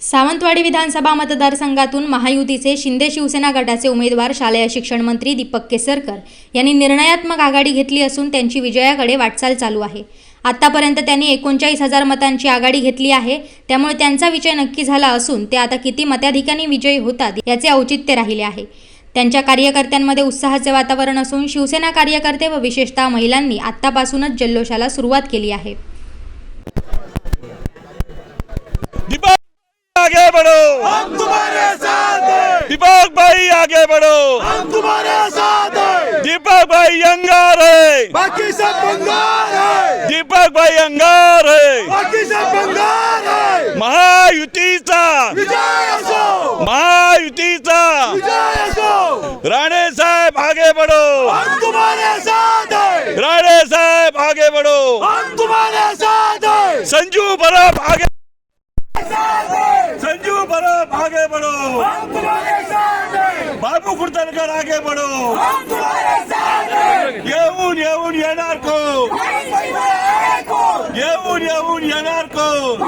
सावंतवाडी विधानसभा मतदारसंघातून महायुतीचे शिंदे शिवसेना गटाचे उमेदवार शालेय शिक्षण मंत्री दीपक केसरकर यांनी निर्णयात्मक आघाडी घेतली असून त्यांची विजयाकडे वाटचाल चालू आहे. आतापर्यंत त्यांनी एकोणचाळीस हजार मतांची आघाडी घेतली आहे. त्यामुळे त्यांचा विजय नक्की झाला असून ते आता किती मताधिकांनी विजयी होतात याचे औचित्य राहिले आहे. त्यांच्या कार्यकर्त्यांमध्ये उत्साहाचे वातावरण असून शिवसेना कार्यकर्ते व विशेषतः महिलांनी आत्तापासूनच जल्लोषाला सुरुवात केली आहे दीपक आगे बढ़ो हम तुम्हारे साथ हैं। दीपक भाई आगे बढ़ो। हम तुम्हारे साथ हैं। दीपक भाई अंगार है। बाकी सब बंगाल है। दीपक भाई अंगार है। बाकी सब बंगाल है। महायुतीचा विजय असो। महायुतीचा विजय असो। राणे साहेब आगे बढ़ो। हम तुम्हारे साथ हैं। राणे साहेब आगे बढ़ो। हम तुम्हारे साथ हैं। संजू बर्फ आगे संजू बर्फ आगे बढ़ो हम तुम्हारे साथ हैं बाबू. कुर्तनकर आगे बढ़ो. हम तुम्हारे साथ हैं येऊन येऊन येणार को को येऊन येऊन येणार को को